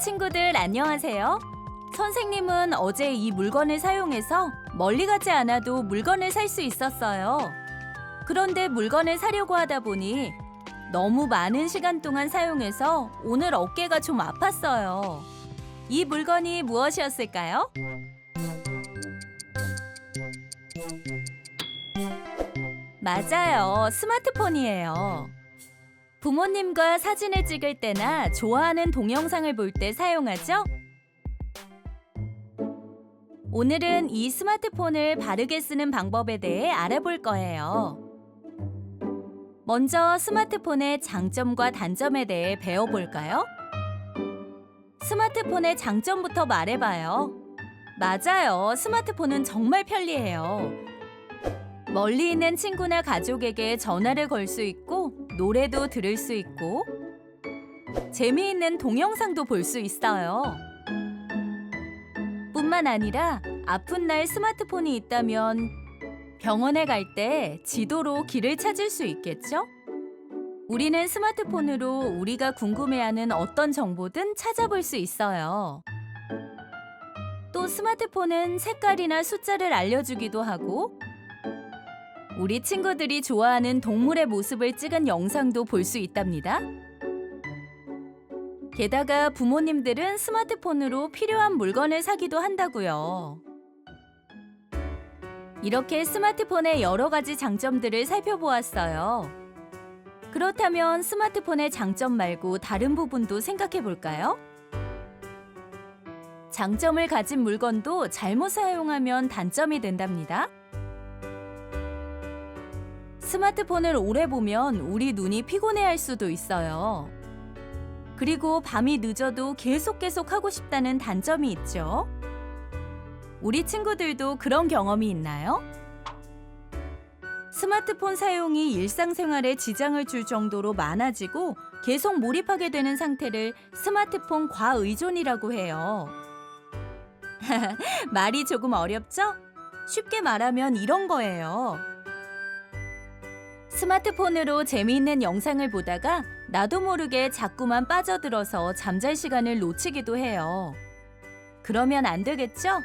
친구들 안녕하세요. 선생님은 어제 이 물건을 사용해서 멀리 가지 않아도 물건을 살 수 있었어요. 그런데 물건을 사려고 하다 보니 너무 많은 시간 동안 사용해서 오늘 어깨가 좀 아팠어요. 이 물건이 무엇이었을까요? 맞아요. 스마트폰이에요. 부모님과 사진을 찍을 때나 좋아하는 동영상을 볼 때 사용하죠? 오늘은 이 스마트폰을 바르게 쓰는 방법에 대해 알아볼 거예요. 먼저 스마트폰의 장점과 단점에 대해 배워볼까요? 스마트폰의 장점부터 말해봐요. 맞아요. 스마트폰은 정말 편리해요. 멀리 있는 친구나 가족에게 전화를 걸 수 있고 노래도 들을 수 있고 재미있는 동영상도 볼 수 있어요. 뿐만 아니라 아픈 날 스마트폰이 있다면 병원에 갈 때 지도로 길을 찾을 수 있겠죠? 우리는 스마트폰으로 우리가 궁금해하는 어떤 정보든 찾아볼 수 있어요. 또 스마트폰은 색깔이나 숫자를 알려주기도 하고 우리 친구들이 좋아하는 동물의 모습을 찍은 영상도 볼 수 있답니다. 게다가 부모님들은 스마트폰으로 필요한 물건을 사기도 한다고요. 이렇게 스마트폰의 여러 가지 장점들을 살펴보았어요. 그렇다면 스마트폰의 장점 말고 다른 부분도 생각해 볼까요? 장점을 가진 물건도 잘못 사용하면 단점이 된답니다. 스마트폰을 오래 보면 우리 눈이 피곤해할 수도 있어요. 그리고 밤이 늦어도 계속 계속 하고 싶다는 단점이 있죠. 우리 친구들도 그런 경험이 있나요? 스마트폰 사용이 일상생활에 지장을 줄 정도로 많아지고 계속 몰입하게 되는 상태를 스마트폰 과의존이라고 해요. 말이 조금 어렵죠? 쉽게 말하면 이런 거예요. 스마트폰으로 재미있는 영상을 보다가 나도 모르게 자꾸만 빠져들어서 잠잘 시간을 놓치기도 해요. 그러면 안 되겠죠?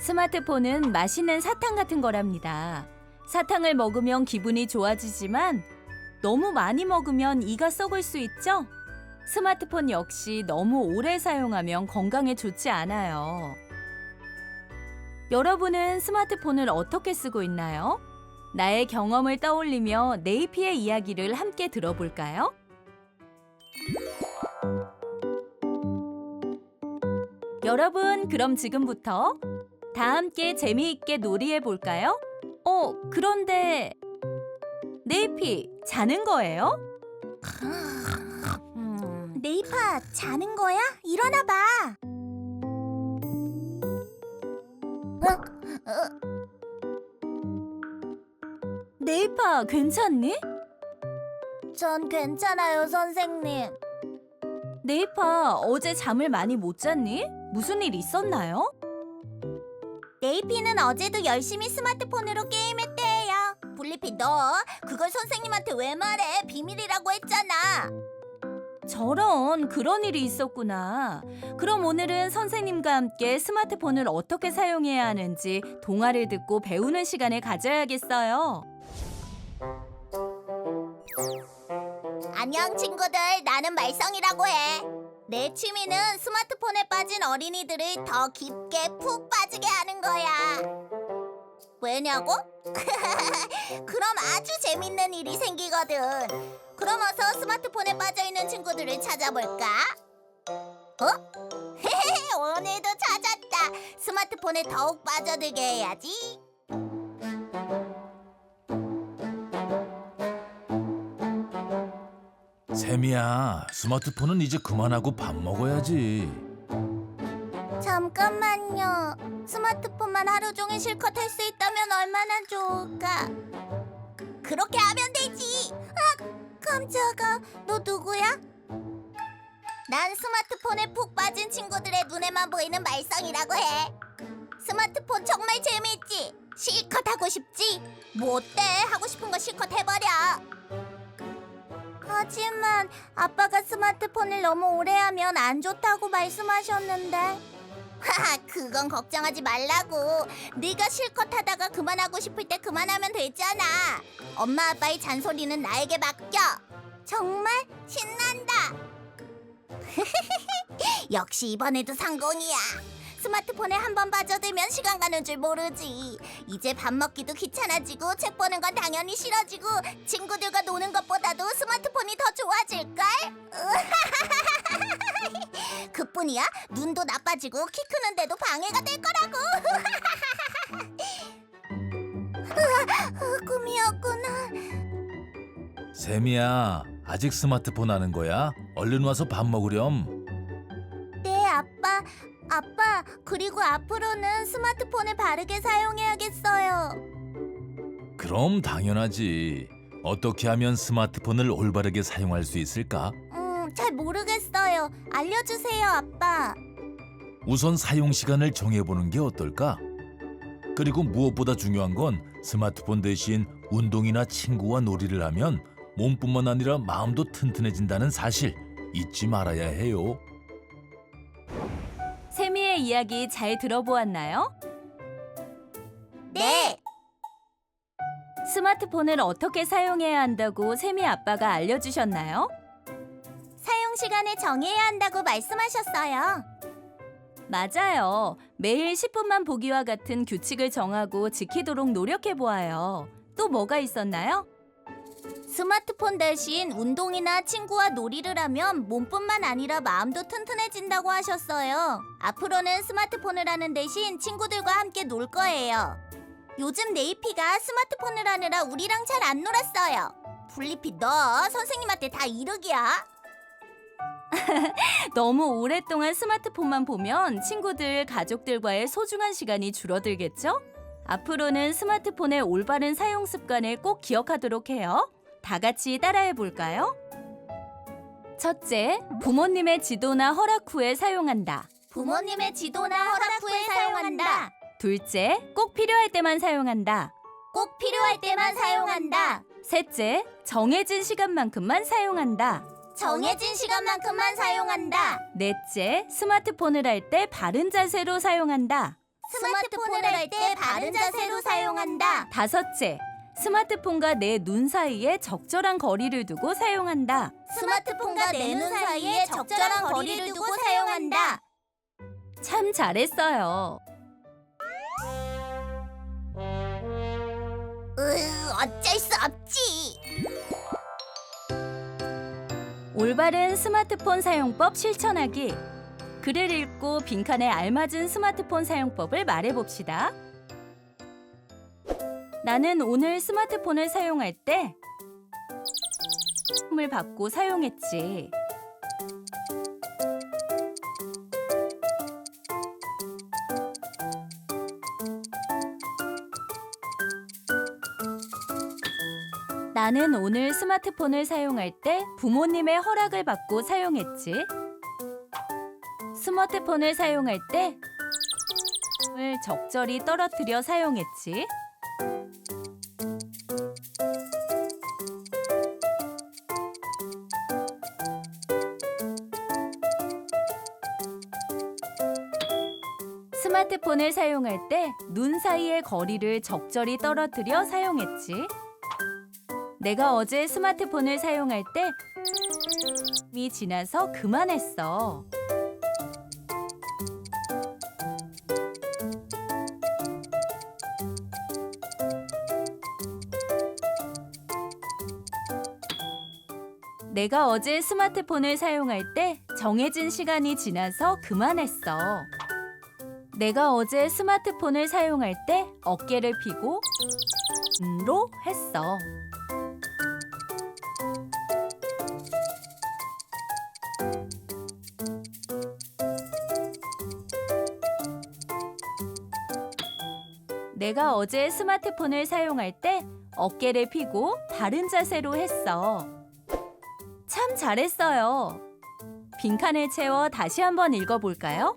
스마트폰은 맛있는 사탕 같은 거랍니다. 사탕을 먹으면 기분이 좋아지지만 너무 많이 먹으면 이가 썩을 수 있죠? 스마트폰 역시 너무 오래 사용하면 건강에 좋지 않아요. 여러분은 스마트폰을 어떻게 쓰고 있나요? 나의 경험을 떠올리며 네이피의 이야기를 함께 들어볼까요? 여러분, 그럼 지금부터 다 함께 재미있게 놀이해 볼까요? 어, 그런데 네이피 자는 거예요? 네이파 자는 거야? 일어나 봐. 네이파 괜찮니? 전 괜찮아요, 선생님. 네이파 어제 잠을 많이 못 잤니? 무슨 일 있었나요? 네이피는 어제도 열심히 스마트폰으로 게임했대요. 블리피 너 그걸 선생님한테 왜 말해? 비밀이라고 했잖아. 저런 그런 일이 있었구나. 그럼 오늘은 선생님과 함께 스마트폰을 어떻게 사용해야 하는지 동화를 듣고 배우는 시간을 가져야겠어요. 안녕 친구들, 나는 말썽이라고 해. 내 취미는 스마트폰에 빠진 어린이들을 더 깊게 푹 빠지게 하는 거야. 왜냐고? 그럼 아주 재밌는 일이 생기거든. 그럼 어서 스마트폰에 빠져 있는 친구들을 찾아볼까? 어? 오늘도 찾았다. 스마트폰에 더욱 빠져들게 해야지. 세미야, 스마트폰은 이제 그만하고 밥 먹어야지. 잠깐만요. 스마트폰만 하루 종일 실컷 할 수 있다면 얼마나 좋을까? 그렇게 하면 되지. 아, 깜짝아. 너 누구야? 난 스마트폰에 푹 빠진 친구들의 눈에만 보이는 말썽이라고 해. 스마트폰 정말 재미있지? 실컷 하고 싶지? 뭐 어때? 하고 싶은 거 실컷 해버려. 하지만 아빠가 스마트폰을 너무 오래 하면 안 좋다고 말씀하셨는데. 하하, 그건 걱정하지 말라고. 네가 실컷 하다가 그만하고 싶을 때 그만하면 되잖아. 엄마 아빠의 잔소리는 나에게 맡겨. 정말 신난다. 역시 이번에도 성공이야. 스마트폰에 한 번 빠져들면 시간 가는 줄 모르지. 이제 밥 먹기도 귀찮아지고 책 보는 건 당연히 싫어지고 친구들과 노는 것보다도 스마트폰이 더 좋아질걸? 그뿐이야? 눈도 나빠지고 키 크는데도 방해가 될 거라고. 으아, 꿈이었구나. 세미야, 아직 스마트폰 하는 거야? 얼른 와서 밥 먹으렴. 아빠, 그리고 앞으로는 스마트폰을 바르게 사용해야겠어요. 그럼 당연하지. 어떻게 하면 스마트폰을 올바르게 사용할 수 있을까? 음, 잘 모르겠어요. 알려주세요, 아빠. 우선 사용 시간을 정해보는 게 어떨까? 그리고 무엇보다 중요한 건 스마트폰 대신 운동이나 친구와 놀이를 하면 몸뿐만 아니라 마음도 튼튼해진다는 사실 잊지 말아야 해요. 세미의 이야기 잘 들어보았나요? 네. 스마트폰을 어떻게 사용해야 한다고 세미 아빠가 알려주셨나요? 사용 시간을 정해야 한다고 말씀하셨어요. 맞아요. 매일 10분만 보기와 같은 규칙을 정하고 지키도록 노력해 보아요. 또 뭐가 있었나요? 스마트폰 대신 운동이나 친구와 놀이를 하면 몸뿐만 아니라 마음도 튼튼해진다고 하셨어요. 앞으로는 스마트폰을 하는 대신 친구들과 함께 놀 거예요. 요즘 네이피가 스마트폰을 하느라 우리랑 잘 안 놀았어요. 블리피 너 선생님한테 다 이르기야. 너무 오랫동안 스마트폰만 보면 친구들, 가족들과의 소중한 시간이 줄어들겠죠? 앞으로는 스마트폰의 올바른 사용 습관을 꼭 기억하도록 해요. 다 같이 따라해 볼까요? 첫째, 부모님의 지도나 허락 후에 사용한다. 부모님의 지도나 허락 후에 사용한다. 둘째, 꼭 필요할 때만 사용한다. 꼭 필요할 때만 사용한다. 셋째, 정해진 시간만큼만 사용한다. 정해진 시간만큼만 사용한다. 넷째, 스마트폰을 할 때 바른 자세로 사용한다. 스마트폰을 할 때 바른 자세로 사용한다. 다섯째, 스마트폰과 내 눈 사이에 적절한 거리를 두고 사용한다. 스마트폰과 내 눈 사이에 적절한 거리를 두고 사용한다. 참 잘했어요. 으, 어쩔 수 없지. 올바른 스마트폰 사용법 실천하기. 글을 읽고 빈칸에 알맞은 스마트폰 사용법을 말해봅시다. 나는 오늘 스마트폰을 사용할 때 을 받고 사용했지. 나는 오늘 스마트폰을 사용할 때 부모님의 허락을 받고 사용했지. 스마트폰을 사용할 때 을 적절히 떨어뜨려 사용했지. 스마트폰을 사용할 때 눈 사이의 거리를 적절히 떨어뜨려 사용했지. 내가 어제 스마트폰을 사용할 때 이 지나서 그만했어. 내가 어제 스마트폰을 사용할 때 정해진 시간이 지나서 그만했어. 내가 어제 스마트폰을 사용할 때 어깨를 펴고 음로 했어. 내가 어제 스마트폰을 사용할 때 어깨를 펴고 바른 자세로 했어. 참 잘했어요. 빈칸을 채워 다시 한번 읽어볼까요?